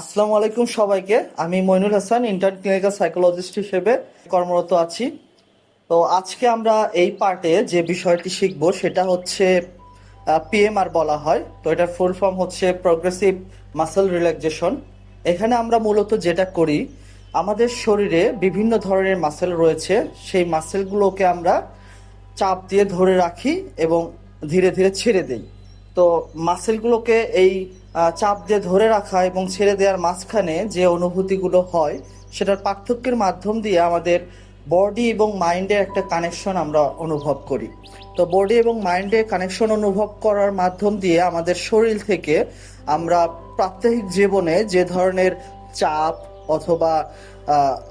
আসসালামু আলাইকুম সবাইকে। আমি Moinul Hasan intern clinical psychologist হিসেবে কর্মরত আছি। তো আজকে আমরা এই পার্টে যে বিষয়টি শিখব সেটা হচ্ছে পিএমআর বলা হয়। তো এটার ফুল ফর্ম হচ্ছে প্রোগ্রেসিভ মাসেল রিল্যাক্সেশন এখানে আমরা মূলত যেটা করি, আমাদের শরীরে বিভিন্ন ধরনের মাসেল রয়েছে। সেই মাসেলগুলোকে আমরা চাপ দিয়ে ধরে রাখি এবং ধীরে ধীরে ছেড়ে দিই। তো মাসেলগুলোকে এই চাপ দিয়ে ধরে রাখা এবং ছেড়ে দেওয়ার মাঝখানে যে অনুভূতিগুলো হয়, সেটার পার্থক্যের মাধ্যম দিয়ে আমাদের বডি এবং মাইন্ডের একটা কানেকশন আমরা অনুভব করি। তো বডি এবং মাইন্ডের কানেকশন অনুভব করার মাধ্যম দিয়ে আমাদের শরীর থেকে আমরা প্রাত্যহিক জীবনে যে ধরনের চাপ অথবা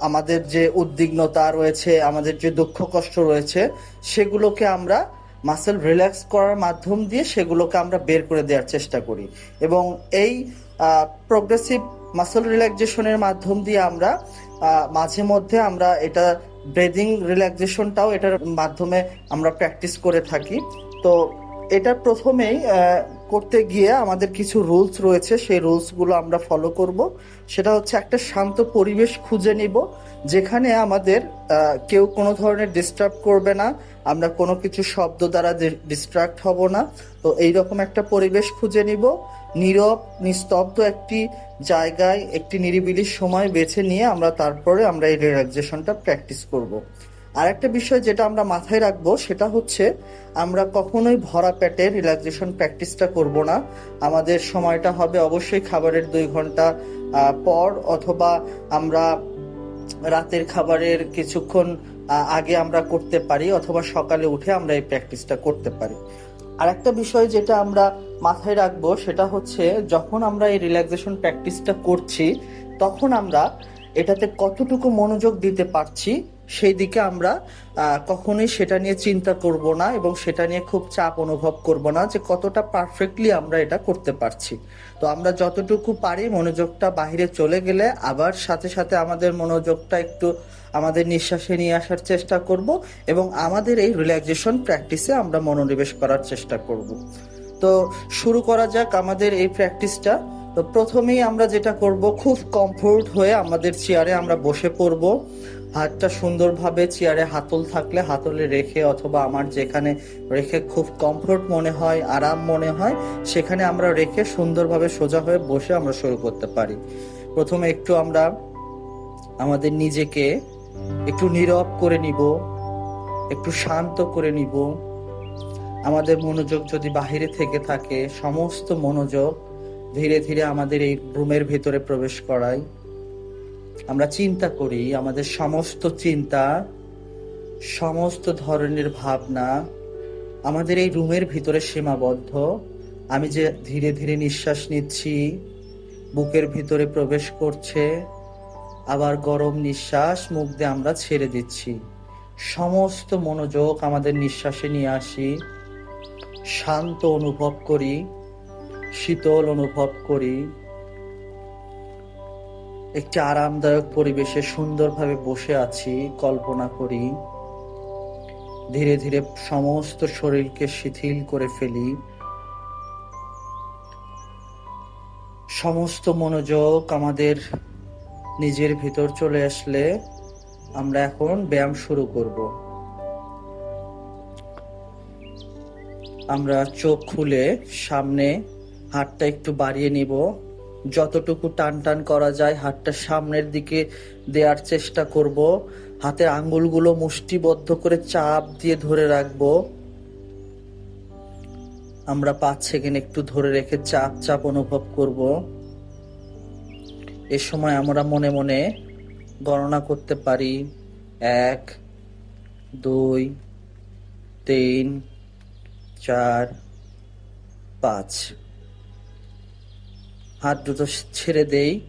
আমাদের যে উদ্বিগ্নতা রয়েছে, আমাদের যে দুঃখ কষ্ট রয়েছে, সেগুলোকে আমরা মাসেল রিল্যাক্স করার মাধ্যম দিয়ে সেগুলোকে আমরা বের করে দেওয়ার চেষ্টা করি। এবং এই প্রোগ্রেসিভ মাসেল রিল্যাক্সেশনের মাধ্যম দিয়ে আমরা মাঝে মধ্যে আমরা এটা ব্রেদিং রিল্যাক্সেশনটাও এটার মাধ্যমে আমরা প্র্যাকটিস করে থাকি। তো এটা প্রথমেই করতে গিয়ে আমাদের কিছু রুলস রয়েছে, সেই রুলসগুলো আমরা ফলো করব। সেটা হচ্ছে একটা শান্ত পরিবেশ খুঁজে নিব, যেখানে আমাদের কেউ কোনো ধরনের ডিস্টার্ব করবে না। আমরা কোনো কিছু শব্দ দ্বারা ডিস্ট্রাক্ট হব না। তো এইরকম একটা পরিবেশ খুঁজে নিব। নীরব, নিস্তব্ধ একটি জায়গায় একটি নিরিবিলি সময় বেছে নিয়ে আমরা তারপরে আমরা এই রিল্যাক্সেশনটা প্র্যাকটিস করব। আর একটা বিষয় যেটা আমরা মাথায় রাখব, সেটা হচ্ছে আমরা কখনোই ভরা পেটে রিল্যাক্সেশন প্র্যাকটিসটা করব না। আমাদের সময়টা হবে অবশ্যই খাবারের দুই ঘণ্টা পর অথবা আমরা রাতের খাবারের কিছুক্ষণ আগে আমরা করতে পারি অথবা সকালে উঠে আমরা এই প্র্যাকটিসটা করতে পারি। আর একটা বিষয় যেটা আমরা মাথায় রাখব সেটা হচ্ছে যখন আমরা এই রিল্যাক্সেশন প্র্যাকটিসটা করছি, তখন আমরা এটাতে কতটুকু মনোযোগ দিতে পারছি সেই দিকে আমরা কখনোই সেটা নিয়ে চিন্তা করব না এবং সেটা নিয়ে খুব চাপ অনুভব করব না যে কতটা পারফেক্টলি আমরা এটা করতে পারছি। তো আমরা যতটুকু পারি মনোযোগটা বাইরে চলে গেলে আবার সাথে সাথে আমাদের মনোযোগটা একটু আমাদের নিঃশ্বাসে নিয়ে আসার চেষ্টা করব এবং আমাদের এই রিল্যাক্সেশন প্র্যাকটিসে আমরা মনোনিবেশ করার চেষ্টা করব। তো শুরু করা যাক আমাদের এই প্র্যাকটিসটা তো প্রথমেই আমরা যেটা করব, খুব কমফোর্ট হয়ে আমাদের চেয়ারে আমরা বসে পড়ব। হাতটা সুন্দরভাবে চেয়ারে হাতল থাকলে হাতলে রেখে অথবা আমার যেখানে রেখে খুব কমফোর্ট মনে হয়, আরাম মনে হয়, সেখানে আমরা রেখে সুন্দরভাবে সোজা হয়ে বসে আমরা শুরু করতে পারি। প্রথমে একটু আমরা আমাদের নিজেকে একটু নীরব করে নিব, একটু শান্ত করে নিব। আমাদের মনোযোগ যদি বাহিরে থেকে থাকে, সমস্ত মনোযোগ ধীরে ধীরে আমাদের এই রুমের ভেতরে প্রবেশ করাই আমরা চিন্তা করি, আমাদের সমস্ত চিন্তা, সমস্ত ধরনের ভাবনা আমাদের এই রুমের ভিতরে সীমাবদ্ধ। আমি যে ধীরে ধীরে নিঃশ্বাস নিচ্ছি, বুকের ভিতরে প্রবেশ করছে আবার গরম নিঃশ্বাস মুখ দিয়ে আমরা ছেড়ে দিচ্ছি। সমস্ত মনোযোগ আমাদের নিঃশ্বাসে নিয়ে আসি। শান্ত অনুভব করি, শীতল অনুভব করি। একটি আরামদায়ক পরিবেশে সুন্দরভাবে বসে আছি, কল্পনা করি। ধীরে ধীরে সমস্ত শরীরকে শিথিল করে ফেলি। সমস্ত মনোযোগ আমাদের নিজের ভিতর চলে আসলে আমরা এখন ব্যায়াম শুরু করব। আমরা চোখ খুলে সামনে হাতটা একটু বাড়িয়ে নিব। যতটুকু টান টান করা যায় হাতটা সামনের দিকে দেওয়ার চেষ্টা করব। হাতের আঙ্গুলগুলো মুষ্টিবদ্ধ করে চাপ দিয়ে ধরে রাখব। আমরা পাঁচ সেকেন্ড একটু ধরে রেখে চাপ চাপ অনুভব করব। এ সময় আমরা মনে মনে গণনা করতে পারি এক, দুই, তিন, চার, পাঁচ। হাত দুটো ছেড়ে দেই।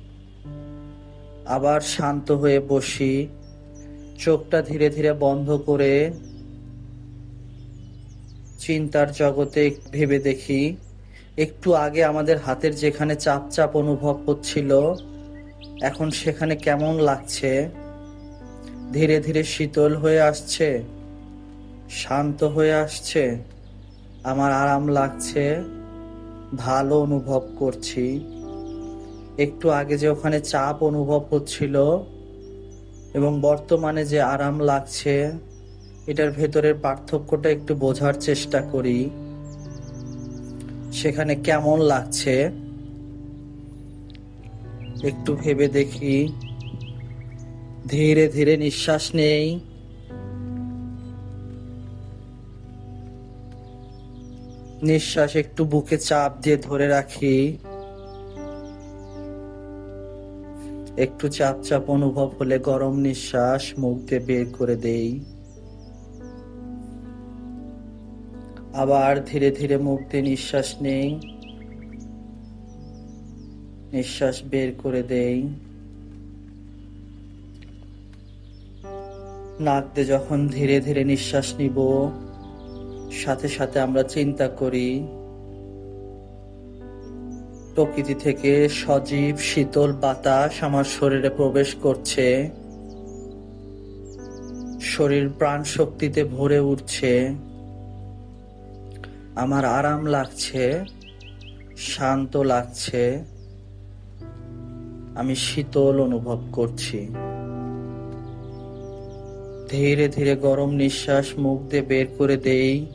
আবার শান্ত হয়ে বসি। চোখটা ধীরে ধীরে বন্ধ করে চিন্তার জগতে ভেবে দেখি। একটু আগে আমাদের হাতের যেখানে চাপ চাপ অনুভব হচ্ছিল এখন সেখানে কেমন লাগছে? ধীরে ধীরে শীতল হয়ে আসছে, শান্ত হয়ে আসছে, আমার আরাম লাগছে, ভালো অনুভব করছি। একটু আগে যে ওখানে চাপ অনুভব হচ্ছিল এবং বর্তমানে যে আরাম লাগছে, এটার ভেতরের পার্থক্যটা একটু বোঝার চেষ্টা করি। সেখানে কেমন লাগছে? একটু ভেবে দেখি। ধীরে ধীরে নিঃশ্বাস নেই। নিঃশ্বাস একটু বুকে চাপ দিয়ে ধরে রাখি। একটু চাপ চাপ অনুভব হলে গরম নিঃশ্বাস মুখ দিয়ে বের করে দেই। আবার ধীরে ধীরে মুখ দিয়ে নিঃশ্বাস নেই। নিঃশ্বাস বের করে দেই। নাক দিয়ে যখন ধীরে ধীরে নিঃশ্বাস নিব, সাথে সাথে আমরা চিন্তা করি, প্রকৃতি থেকে সজীব, শীতল বাতাস আমার শরীরে প্রবেশ করছে। শরীর প্রাণ শক্তিতে ভরে উঠছে। আমার আরাম লাগছে, শান্ত লাগছে। আমি শীতল অনুভব করছি। ধীরে ধীরে গরম নিঃশ্বাস মুখ দিয়ে বের করে দেই।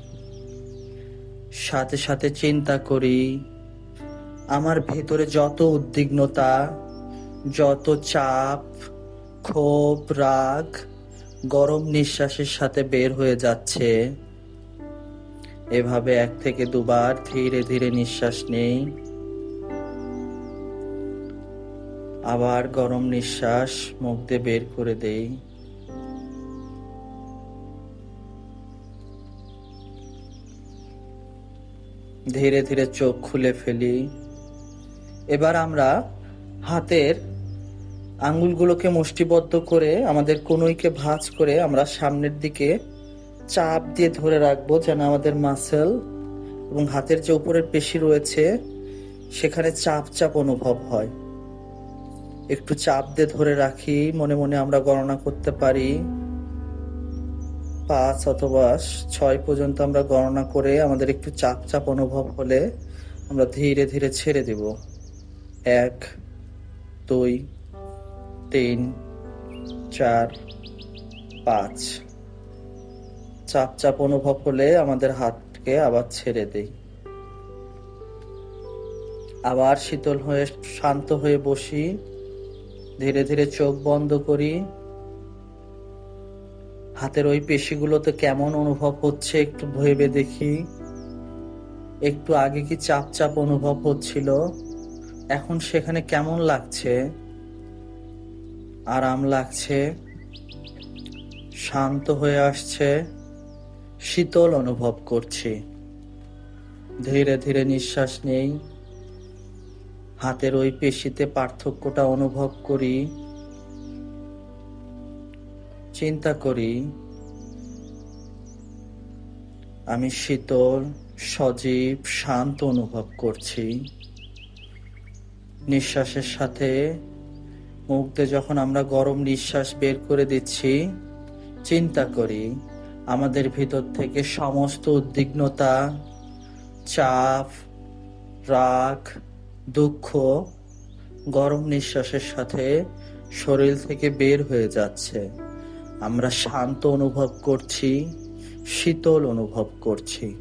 সাথে সাথে চিন্তা করি, আমার ভেতরে যত উদ্বিগ্নতা, যত চাপ, ক্ষোভ, রাগ গরম নিঃশ্বাসের সাথে বের হয়ে যাচ্ছে। এভাবে এক থেকে দুবার ধীরে ধীরে নিঃশ্বাস নেই। আবার গরম নিঃশ্বাস মুখ দিয়ে বের করে দেই। ধীরে ধীরে চোখ খুলে ফেলি। এবার আমরা হাতের আঙ্গুলগুলোকে মুষ্টিবদ্ধ করে আমাদের কনুইকে ভাঁজ করে আমরা সামনের দিকে চাপ দিয়ে ধরে রাখব, যেন আমাদের মাসেল এবং হাতের যে উপরের পেশি রয়েছে, সেখানে চাপ চাপ অনুভব হয়। একটু চাপ দিয়ে ধরে রাখি, মনে মনে আমরা গণনা করতে পারি। পাঁচ অথবা ছয় পর্যন্ত আমরা গণনা করে আমাদের একটু চাপ চাপ অনুভব হলে আমরা ধীরে ধীরে ছেড়ে দেব। এক, দুই, তিন, চার, পাঁচ। চাপ চাপ অনুভব হলে আমাদের হাতকে আবার ছেড়ে দেই। আবার শীতল হয়ে, শান্ত হয়ে বসি। ধীরে ধীরে চোখ বন্ধ করি। হাতের ওই পেশিগুলোতে কেমন অনুভব হচ্ছে একটু ভেবে দেখি। একটু আগে কি চাপ চাপ অনুভব হচ্ছিল? এখন সেখানে কেমন লাগছে? আরাম লাগছে? শান্ত হয়ে আসছে? শীতল অনুভব করছি। ধীরে ধীরে নিঃশ্বাস নেই। হাতের ওই পেশিতে পার্থক্যটা অনুভব করি। চিন্তা করি, আমি শীতল, সজীব, শান্ত অনুভব করছি। নিঃশ্বাসের সাথে মুখ যখন আমরা গরম নিঃশ্বাস বের করে দিচ্ছি, চিন্তা করি, আমাদের ভিতর থেকে সমস্ত উদ্বিগ্নতা, চাপ, রাগ দুঃখ, গরম নিঃশ্বাসের সাথে শরীর থেকে বের হয়ে যাচ্ছে। আমরা শান্ত অনুভব করছি, শীতল অনুভব করছি।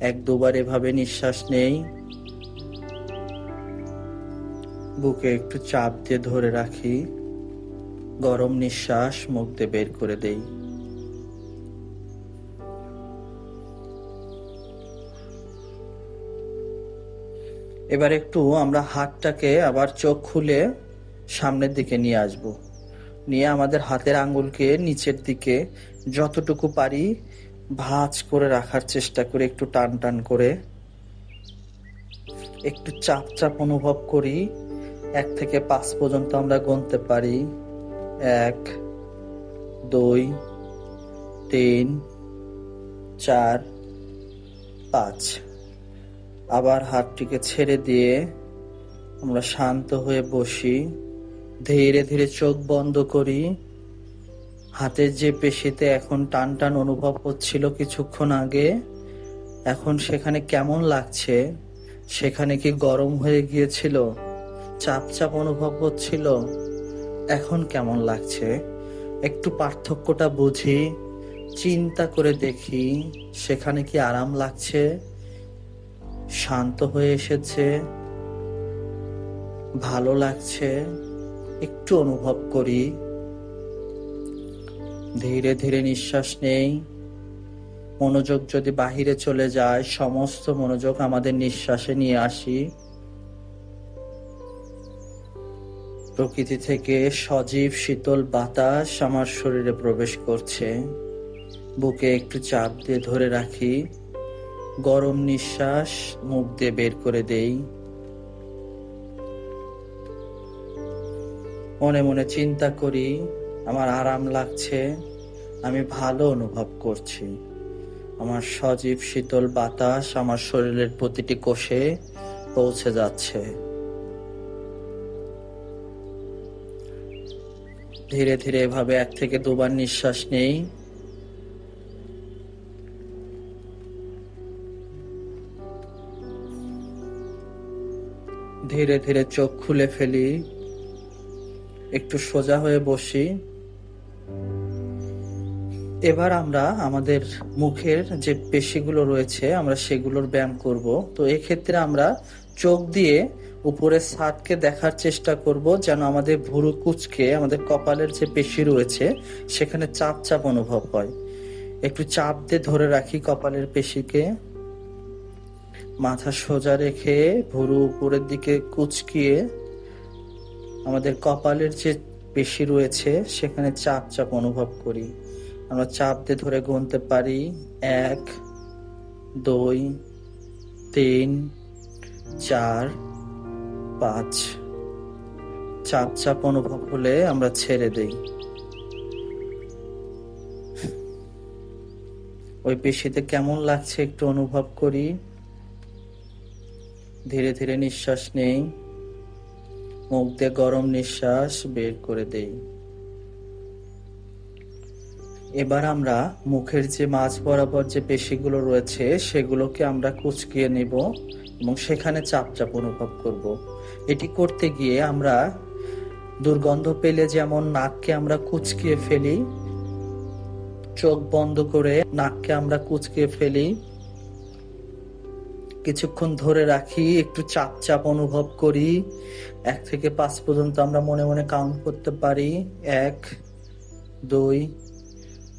এক দুবার এভাবে নিঃশ্বাস নেই। বুকে একটু চাপ দিয়ে ধরে রাখি। গরম নিঃশ্বাস মুখ দিয়ে বের করে দেই। এবার একটু আমরা হাতটাকে আবার চোখ খুলে সামনের দিকে নিয়ে আসব। নিয়ে আমাদের হাতের আঙ্গুলকে নিচের দিকে যতটুকু পারি ভাঁজ করে রাখার চেষ্টা করে, একটু টান টান করে একটু চাপ চাপ অনুভব করি। এক থেকে পাঁচ পর্যন্ত আমরা গুনতে পারি। এক, দুই, তিন, চার, পাঁচ। আবার হাতটিকে ছেড়ে দিয়ে আমরা শান্ত হয়ে বসি। ধীরে ধীরে চোখ বন্ধ করি। হাতের যে পেশিতে এখন টান টান অনুভব হচ্ছিল কিছুক্ষণ আগে, এখন সেখানে কেমন লাগছে? সেখানে কি গরম হয়ে গিয়েছিল? চাপ চাপ অনুভব হচ্ছিল? এখন কেমন লাগছে? একটু পার্থক্যটা বুঝি, চিন্তা করে দেখি, সেখানে কি আরাম লাগছে? শান্ত হয়ে এসেছে, ভালো লাগছে, একটু অনুভব করি। ধীরে ধীরে নিঃশ্বাস নেই। মনোযোগ যদি বাহিরে চলে যায়, সমস্ত মনোযোগ আমাদের নিঃশ্বাসে নিয়ে আসি। প্রকৃতি থেকে সজীব, শীতল বাতাস আমার শরীরে প্রবেশ করছে। বুকে একটু চাপ দিয়ে ধরে রাখি। গরম নিঃশ্বাস মুখ দিয়ে বের করে দেই। মনে মনে চিন্তা করি, আমার আরাম লাগছে, আমি ভালো অনুভব করছি। আমার সজীব শীতল বাতাস আমার শরীরের প্রতিটি কোষে পৌঁছে যাচ্ছে। ধীরে ধীরে এভাবে এক থেকে দুবার নিঃশ্বাস নেই। ধীরে ধীরে চোখ খুলে ফেলি। একটু সোজা হয়ে বসি। এবার আমরা আমাদের মুখের যে পেশিগুলো রয়েছে, আমরা সেগুলোর ব্যায়াম করব। তো এক্ষেত্রে আমরা চোখ দিয়ে উপরের ছাদকে দেখার চেষ্টা করব, যেন আমাদের ভুরু কুচকে আমাদের কপালের যে পেশি রয়েছে, সেখানে চাপ চাপ অনুভব হয়। একটু চাপ দিয়ে ধরে রাখি কপালের পেশিকে। মাথা সোজা রেখে ভুরু উপরের দিকে কুচকিয়ে আমাদের কপালের যে পেশি রয়েছে, সেখানে চাপ চাপ অনুভব করি। আমরা চাপ দিয়ে ধরে গুনতে পারি। এক, দুই, তিন, চার, পাঁচ। চাপ চাপ অনুভব হলে আমরা ছেড়ে দেই। ওই পেশিতে কেমন লাগছে একটু অনুভব করি। ধীরে ধীরে নিঃশ্বাস নেই। মুখ দিয়ে গরম নিঃশ্বাস বের করে দেই। এবার আমরা মুখের যে মাঝ বরাবর যে পেশিগুলো রয়েছে, সেগুলোকে আমরা কুচকিয়ে নেব এবং সেখানে চাপ চাপ অনুভব করব। এটি করতে গিয়ে আমরা দুর্গন্ধ পেলে যেমন নাককে আমরা কুচকিয়ে ফেলি, চোখ বন্ধ করে নাককে আমরা কুচকিয়ে ফেলি কিছুক্ষণ ধরে রাখি, একটু চাপ চাপ অনুভব করি। এক থেকে পাঁচ পর্যন্ত আমরা মনে মনে কাউন্ট করতে পারি। এক, দুই,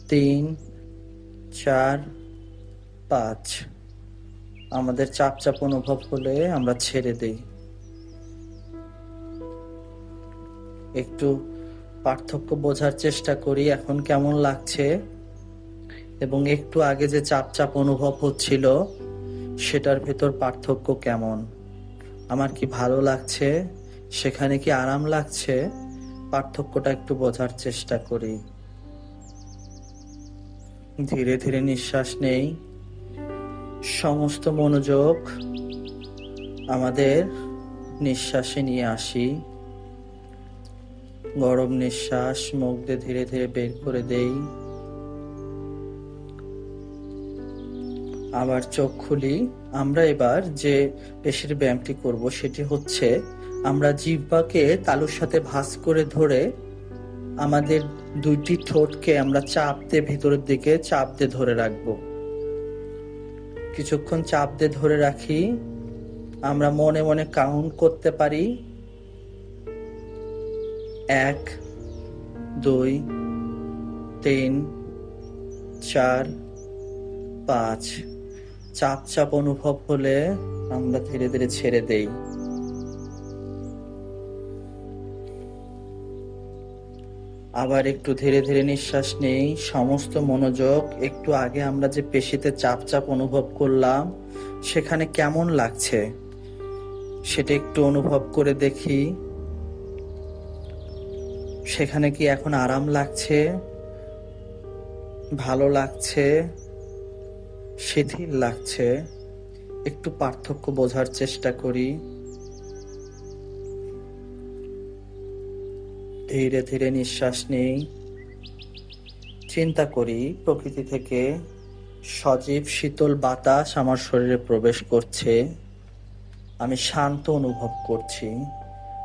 তিন, চার, পাঁচ। আমাদের চাপ চাপ অনুভব হলে আমরা ছেড়ে দেই। একটু পার্থক্য বোঝার চেষ্টা করি, এখন কেমন লাগছে? এবং একটু আগে যে চাপ চাপ অনুভব হচ্ছিল সেটার ভেতর পার্থক্য কেমন? আমার কি ভালো লাগছে? সেখানে কি আরাম লাগছে? পার্থক্যটা একটু বোঝার চেষ্টা করি। ধীরে ধীরে নিঃশ্বাস নেই। সমস্ত মনোযোগ আমাদের নিঃশ্বাসে নিয়ে আসি। গরম নিঃশ্বাস মুখ দিয়ে ধীরে ধীরে বের করে দেই। আবার চোখ খুলি, আমরা এবার যে পেশির ব্যায়ামটি করব সেটি হচ্ছে, আমরা জিহ্বাকে তালুর সাথে ভাঁজ করে ধরে আমাদের দুইটি ঠোঁটকে আমরা চাপ দিয়ে ভিতরের দিকে চাপ দিয়ে ধরে রাখব। কিছুক্ষণ চাপ দিয়ে ধরে রাখি, আমরা মনে মনে কাউন্ট করতে পারি। এক, দুই, তিন, চার, পাঁচ। চাপ চাপ অনুভব হলে আমরা ধীরে ধীরে ছেড়ে দেই। আবার একটু ধীরে ধীরে নিঃশ্বাস নেই, সমস্ত মনোযোগ, একটু আগে আমরা যে পেশিতে চাপ চাপ অনুভব করলাম, সেখানে কেমন লাগছে? সেটা একটু অনুভব করে দেখি। সেখানে কি এখন আরাম লাগছে? ভালো লাগছে? শিথিল লাগছে। একটু পার্থক্য বোঝার চেষ্টা করি। ধীরে ধীরে নিঃশ্বাস নেই। চিন্তা করি, প্রকৃতি থেকে সজীব শীতল বাতাস আমার শরীরে প্রবেশ করছে। আমি শান্ত অনুভব করছি।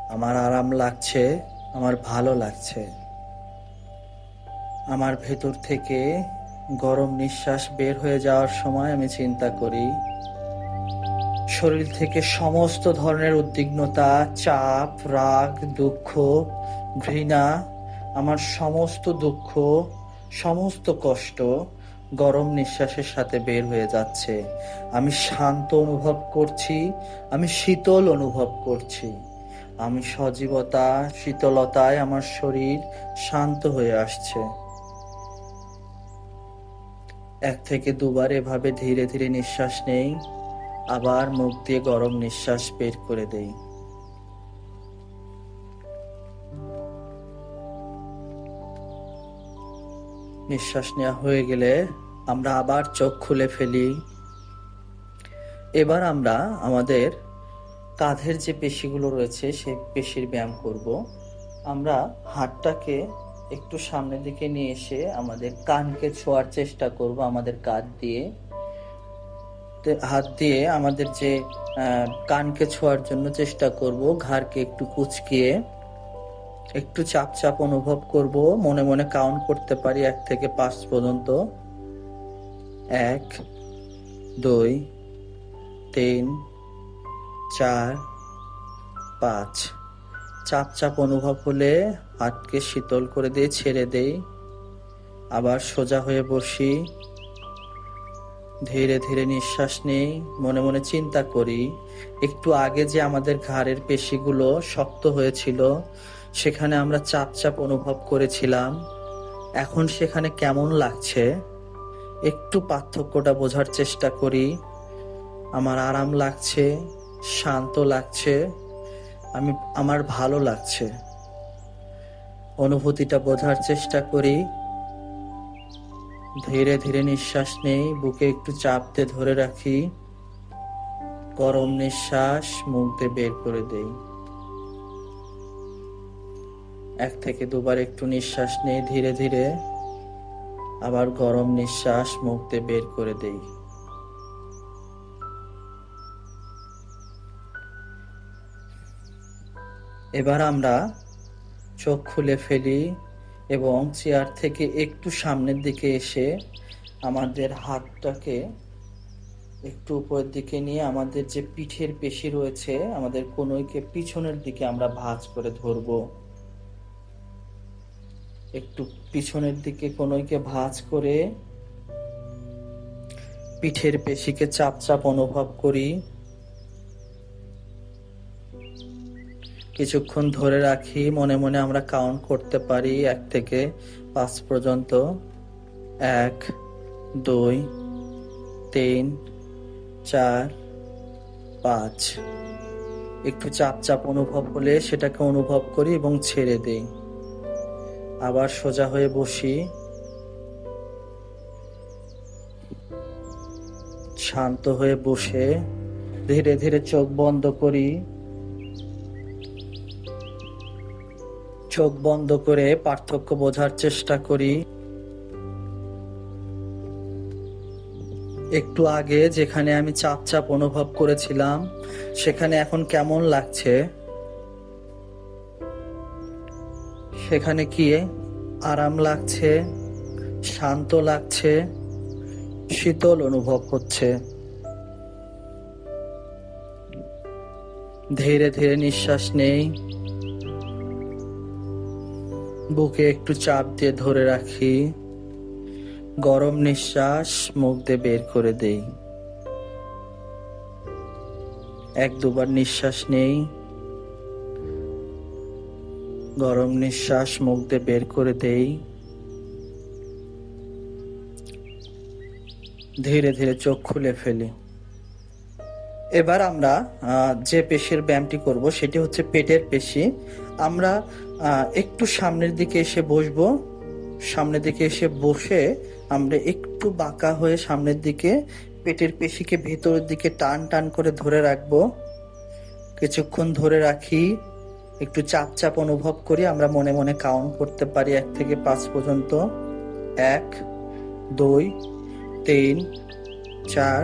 আমার আরাম লাগছে, আমার ভালো লাগছে। আমার ভেতর থেকে গরম নিঃশ্বাস বের হয়ে যাওয়ার সময় আমি চিন্তা করি, শরীর থেকে সমস্ত ধরনের উদ্বিগ্নতা, চাপ, রাগ, দুঃখ, ঘৃণা, আমার সমস্ত দুঃখ, সমস্ত কষ্ট গরম নিঃশ্বাসের সাথে বের হয়ে যাচ্ছে। আমি শান্ত অনুভব করছি, আমি শীতল অনুভব করছি। আমি সজীবতা, শীতলতায় আমার শরীর শান্ত হয়ে আসছে। এক থেকে দুবার এভাবে ধীরে ধীরে নিঃশ্বাস নেই, আবার মুখ দিয়ে গরম নিঃশ্বাস বের করে দেই। নিঃশ্বাস নেওয়া হয়ে গেলে আমরা আবার চোখ খুলে ফেলি। এবার আমরা আমাদের কাঁধের যে পেশিগুলো রয়েছে সেই পেশির ব্যায়াম করব। আমরা হাতটাকে একটু সামনের দিকে নিয়ে এসে আমাদের কানকে ছোঁয়ার চেষ্টা করব আমাদের কাঁধ দিয়ে। হাত দিয়ে আমাদের যে কানকে ছোঁয়ার জন্য চেষ্টা করব, ঘাড়কে একটু কুচকিয়ে। একটু চাপ চাপ অনুভব করব, মনে মনে কাউন্ট করতে পারি এক থেকে পাঁচ পর্যন্ত। এক, দুই, তিন, চার, পাঁচ। চাপ চাপ অনুভব হলে হাতকে শীতল করে দিয়ে ছেড়ে দেই আবার সোজা হয়ে বসি। ধীরে ধীরে নিঃশ্বাস নেই, মনে মনে চিন্তা করি। একটু আগে যে আমাদের ঘাড়ের পেশিগুলো শক্ত হয়েছিল, সেখানে আমরা চাপ চাপ অনুভব করেছিলাম। এখন সেখানে কেমন লাগছে? একটু পার্থক্যটা বোঝার চেষ্টা করি। আমার আরাম লাগছে, শান্ত লাগছে, আমি, আমার ভালো লাগছে। অনুভূতিটা বোঝার চেষ্টা করি। ধীরে ধীরে নিঃশ্বাস নেই, বুকে একটু চাপতে ধরে রাখি। গরম নিঃশ্বাস মুখ দিয়ে বের করে দেই। এক থেকে দুবার একটু নিঃশ্বাস নেই, ধীরে ধীরে আবার গরম নিঃশ্বাস মুখ দিয়ে বের করে দেই। এবার আমরা চোখ খুলে ফেলি এবং চেয়ার থেকে একটু সামনের দিকে এসে আমাদের হাতটাকে একটু উপরের দিকে নিয়ে আমাদের যে পিঠের পেশি রয়েছে, আমাদের কনুইকে পিছনের দিকে আমরা ভাঁজ করে ধরবো। একটু পিছনের দিকে কনুইকে ভাঁজ করে পিঠের পেশিকে চাপ চাপ অনুভব করি। কিছুক্ষণ ধরে রাখি, মনে মনে আমরা কাউন্ট করতে পারি, এক থেকে পাঁচ পর্যন্ত। এক, দুই, তিন, চার, পাঁচ। একটু চাপ চাপ অনুভব হলে সেটাকে অনুভব করি এবং ছেড়ে দেই। আবার সোজা হয়ে বসি। শান্ত হয়ে বসে, ধীরে ধীরে চোখ বন্ধ করি। চোখ বন্ধ করে পার্থক্য বোঝার চেষ্টা করি। একটু আগে যেখানে আমি চাপ চাপ অনুভব করেছিলাম, সেখানে এখন কেমন লাগছে? সেখানে কি আরাম লাগছে? শান্ত লাগছে? শীতল অনুভব হচ্ছে। ধীরে ধীরে নিঃশ্বাস নেই। বুকে একটু চাপ দিয়ে ধরে রাখি। গরম নিঃশ্বাস মুখ দিয়ে বের করে দেই। এক দুবার নিঃশ্বাস নেই। গরম নিঃশ্বাস মুখ দিয়ে বের করে দেই। ধীরে ধীরে চোখ খুলে ফেলি। এবার আমরা যে পেশির ব্যায়ামটি করব, সেটি হচ্ছে পেটের পেশি। আমরা একটু সামনের দিকে এসে বসবো। সামনের দিকে এসে বসে আমরা একটু বাঁকা হয়ে সামনের দিকে পেটের পেশিকে ভেতরের দিকে টান টান করে ধরে রাখব। কিছুক্ষণ ধরে রাখি, একটু চাপ চাপ অনুভব করি, আমরা মনে মনে কাউন্ট করতে পারি এক থেকে পাঁচ পর্যন্ত। এক, দুই, তিন, চার,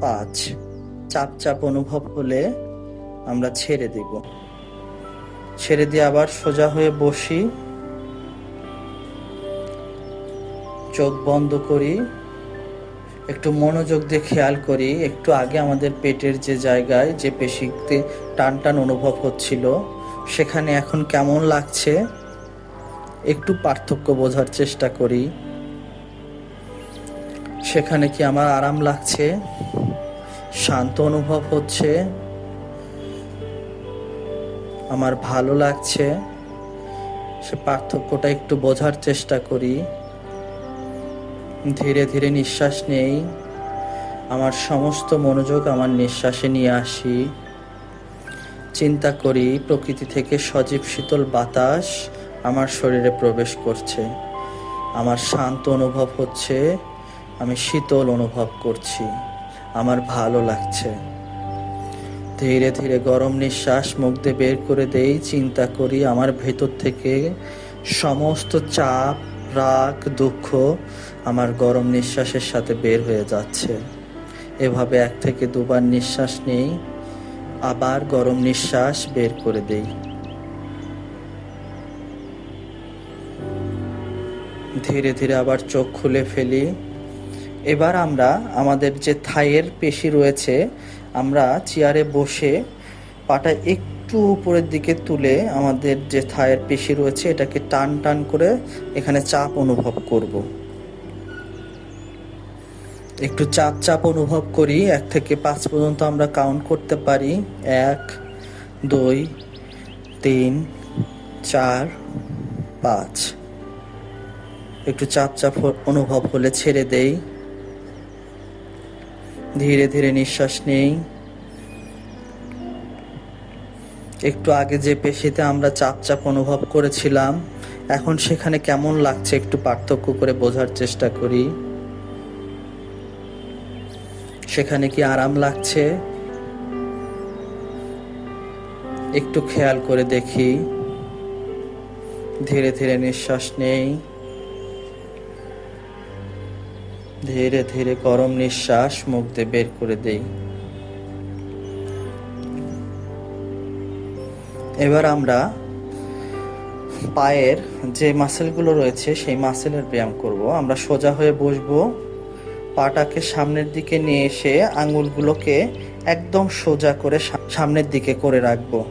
পাঁচ। চাপ চাপ অনুভব হলে আমরা ছেড়ে দিব। ছেড়ে দিয়ে আবার সোজা হয়ে বসি। চোখ বন্ধ করি, একটু মনোযোগ দিয়ে খেয়াল করি, একটু আগে আমাদের পেটের যে জায়গায় যে পেশিতে টান টান অনুভব হচ্ছিল, সেখানে এখন কেমন লাগছে? একটু পার্থক্য বোঝার চেষ্টা করি। সেখানে কি আমার আরাম লাগছে? শান্ত অনুভব হচ্ছে? আমার ভালো লাগছে। সে পার্থক্যটা একটু বোঝার চেষ্টা করি। ধীরে ধীরে নিঃশ্বাস নেই। আমার সমস্ত মনোযোগ আমার নিঃশ্বাসে নিয়ে আসি। চিন্তা করি, প্রকৃতি থেকে সজীব শীতল বাতাস আমার শরীরে প্রবেশ করছে। আমার শান্ত অনুভব হচ্ছে, আমি শীতল অনুভব করছি। আমার ভালো লাগছে। ধীরে ধীরে গরম নিঃশ্বাস মুখ দিয়ে বের করে দেই, চিন্তা করি আমার ভেতর থেকে সমস্ত চাপ, রাগ, দুঃখ আমার গরম নিঃশ্বাসের সাথে বের হয়ে যাচ্ছে। এভাবে এক থেকে দুবার নিঃশ্বাস নেই, আবার গরম নিঃশ্বাস বের করে দেই। ধীরে ধীরে আবার চোখ খুলে ফেলি। এবার আমরা আমাদের যে থাইয়ের পেশি রয়েছে আমরা চেয়ারে বসে পাটা একটু উপরের দিকে তুলে আমাদের যে থায়ের পেশি রয়েছে, এটাকে টান টান করে এখানে চাপ অনুভব করব। একটু চাপ চাপ অনুভব করি, এক থেকে পাঁচ পর্যন্ত আমরা কাউন্ট করতে পারি। এক, দুই, তিন, চার, পাঁচ। একটু চাপ চাপ অনুভব হলে ছেড়ে দেই। ধীরে ধীরে নিঃশ্বাস নেই। একটু আগে যে পেশিতে আমরা চাপ চাপ অনুভব করেছিলাম, এখন সেখানে কেমন লাগছে একটু পার্থক্য করে বোঝার চেষ্টা করি। সেখানে কি আরাম লাগছে? একটু খেয়াল করে দেখি। ধীরে ধীরে নিঃশ্বাস নেই। ধীরে ধীরে গরম নিঃশ্বাস মুখ দিয়ে বের করে দেই। এবার আমরা পায়ের যে মাসেলগুলো রয়েছে, সেই মাসেলের ব্যায়াম করব। আমরা সোজা হয়ে বসবো। পাটাকে সামনের দিকে নিয়ে এসে আঙুলগুলোকে একদম সোজা করে সামনের দিকে করে রাখব।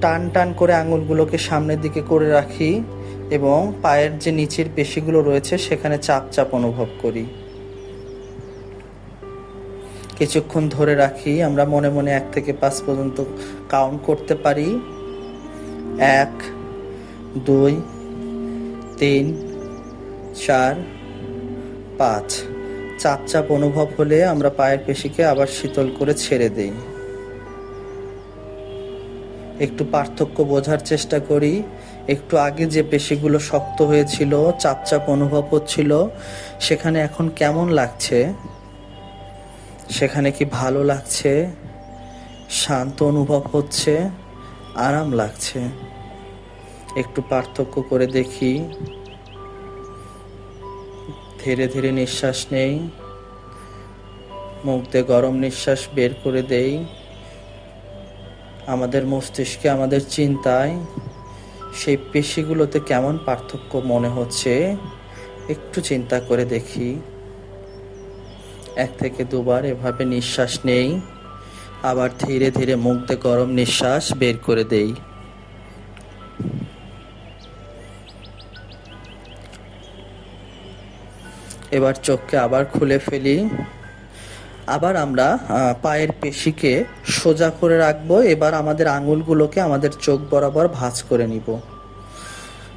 টান টান করে আঙুলগুলোকে সামনের দিকে করে রাখি এবং পায়ের যে নিচের পেশিগুলো রয়েছে, সেখানে চাপ চাপ অনুভব করি। কিছুক্ষণ ধরে রাখি। আমরা মনে মনে এক থেকে পাঁচ পর্যন্ত কাউন্ট করতে পারি। এক, দুই, তিন, চার, পাঁচ। চাপ চাপ অনুভব হলে আমরা পায়ের পেশিকে আবার শীতল করে ছেড়ে দেই। একটু পার্থক্য বোঝার চেষ্টা করি। একটু আগে যে পেশিগুলো শক্ত হয়েছিল চাপ চাপ অনুভব হচ্ছিল, সেখানে এখন কেমন লাগছে? সেখানে কি ভালো লাগছে? শান্ত অনুভব হচ্ছে, আরাম লাগছে। একটু পার্থক্য করে দেখি। ধীরে ধীরে নিঃশ্বাস নেই। মুখ দিয়ে গরম নিঃশ্বাস বের করে দেই। আমাদের মস্তিষ্কে আমাদের চিন্তায় সেই পেশিগুলোতে কেমন পার্থক্য মনে হচ্ছে? একটু চিন্তা করে দেখি। এক থেকে দুবার এভাবে নিঃশ্বাস নেই। আবার ধীরে ধীরে মুখ দিয়ে গরম নিঃশ্বাস বের করে দেই। এবার চোখকে আবার খুলে ফেলি। আবার আমরা পায়ের পেশিকে সোজা করে রাখব। এবার আমাদের আঙুলগুলোকে আমাদের চোখ বরাবর ভাঁজ করে নিব।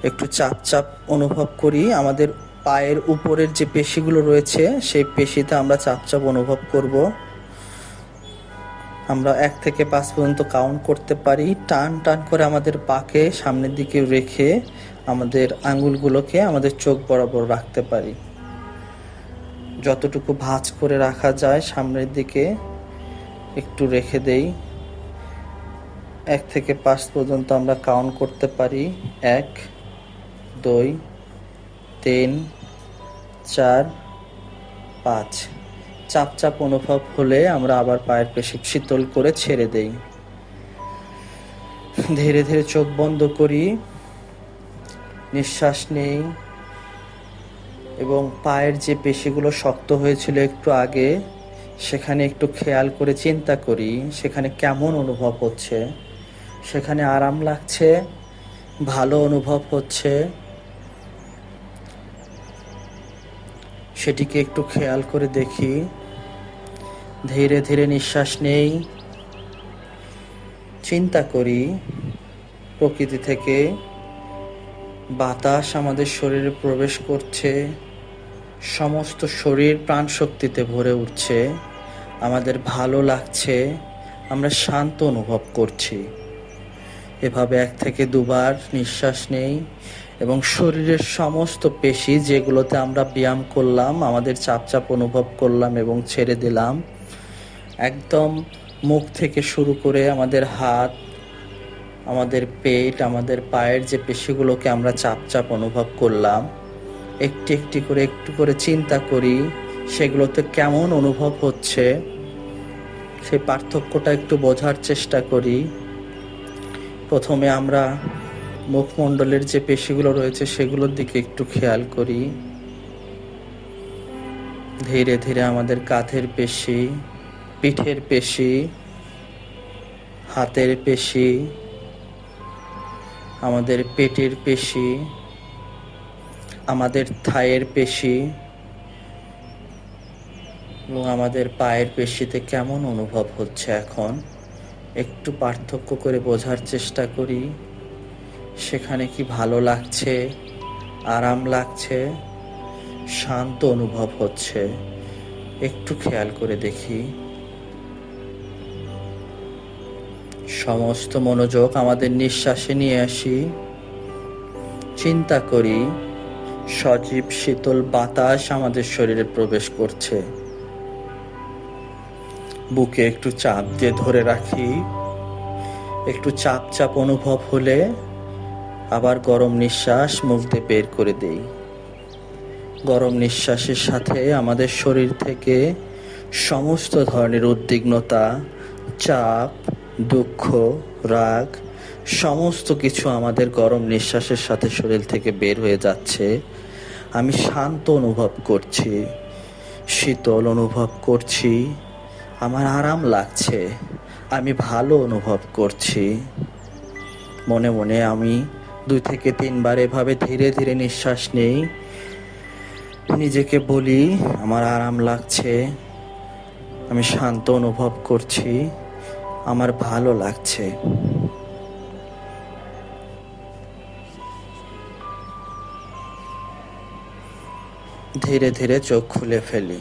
একটু চাপ চাপ অনুভব করি। আমাদের পায়ের উপরের যে পেশিগুলো রয়েছে, সেই পেশিতে আমরা চাপ চাপ অনুভব করব। আমরা এক থেকে পাঁচ পর্যন্ত কাউন্ট করতে পারি। টান টান করে আমাদের পাকে সামনের দিকে রেখে আমাদের আঙুলগুলোকে আমাদের চোখ বরাবর রাখতে পারি। যতটুকু ভাঁজ করে রাখা যায় সামনের দিকে একটু রেখে দেই। এক থেকে পাঁচ পর্যন্ত আমরা কাউন্ট করতে পারি। এক, দুই, তিন চার, পাঁচ। চাপ চাপ অনুভব হলে আমরা আবার পায়ের পেশি শীতল করে ছেড়ে দেই। ধীরে ধীরে চোখ বন্ধ করি। নিঃশ্বাস নেই। এবং পায়ের যে পেশিগুলো শক্ত হয়েছিল একটু আগে, সেখানে একটু খেয়াল করে চিন্তা করি, সেখানে কেমন অনুভব হচ্ছে? সেখানে আরাম লাগছে? ভালো অনুভব হচ্ছে? সেটিকে একটু খেয়াল করে দেখি। ধীরে ধীরে নিঃশ্বাস নেই। চিন্তা করি, প্রকৃতি থেকে। বাতাস আমাদের শরীরে প্রবেশ করছে। সমস্ত শরীর প্রাণ শক্তিতে ভরে উঠছে। আমাদের ভালো লাগছে। আমরা শান্ত অনুভব করছি। এভাবে এক থেকে দুবার নিঃশ্বাস নেই। এবং শরীরের সমস্ত পেশি যেগুলোতে আমরা ব্যায়াম করলাম, আমাদের চাপ চাপ অনুভব করলাম এবং ছেড়ে দিলাম, একদম মুখ থেকে শুরু করে আমাদের হাত, আমাদের পেট, আমাদের পায়ের যে পেশিগুলোকে আমরা চাপ চাপ অনুভব করলাম, একটি একটি করে একটু করে চিন্তা করি, সেগুলোতে কেমন অনুভব হচ্ছে, সেই পার্থক্যটা একটু বোঝার চেষ্টা করি। প্রথমে আমরা মুখমণ্ডলের যে পেশিগুলো রয়েছে সেগুলোর দিকে একটু খেয়াল করি। ধীরে ধীরে আমাদের কাঁধের পেশি, পিঠের পেশি, হাতের পেশি, আমাদের পেটের পেশি, আমাদের থায়ের পেশি এবং আমাদের পায়ের পেশিতে কেমন অনুভব হচ্ছে এখন? একটু পার্থক্য করে বোঝার চেষ্টা করি। সেখানে কি ভালো লাগছে? আরাম লাগছে? শান্ত অনুভব হচ্ছে। একটু খেয়াল করে দেখি। সমস্ত মনোযোগ আমাদের নিঃশ্বাসে নিয়ে আসি। চিন্তা করি, সজীব শীতল বাতাস আমাদের শরীরে প্রবেশ করছে। বুকে একটু চাপ দিয়ে ধরে রাখি। একটু চাপ চাপ অনুভব হলে আবার গরম নিঃশ্বাস মুখ দিয়ে বের করে দেই। গরম নিঃশ্বাসের সাথে আমাদের শরীর থেকে সমস্ত ধরনের উদ্বিগ্নতা, চাপ, দুঃখ, রাগ, সমস্ত কিছু আমাদের গরম নিঃশ্বাসের সাথে শরীর থেকে বের হয়ে যাচ্ছে। আমি শান্ত অনুভব করছি, শীতল অনুভব করছি, আমার আরাম লাগছে, আমি ভালো অনুভব করছি। মনে মনে আমি দুই থেকে তিনবার এভাবে ধীরে ধীরে নিঃশ্বাস নেই। নিজেকে বলি, আমার আরাম লাগছে। আমি শান্ত অনুভব করছি। আমার ভালো লাগছে। ধীরে ধীরে চোখ খুলে ফেলি।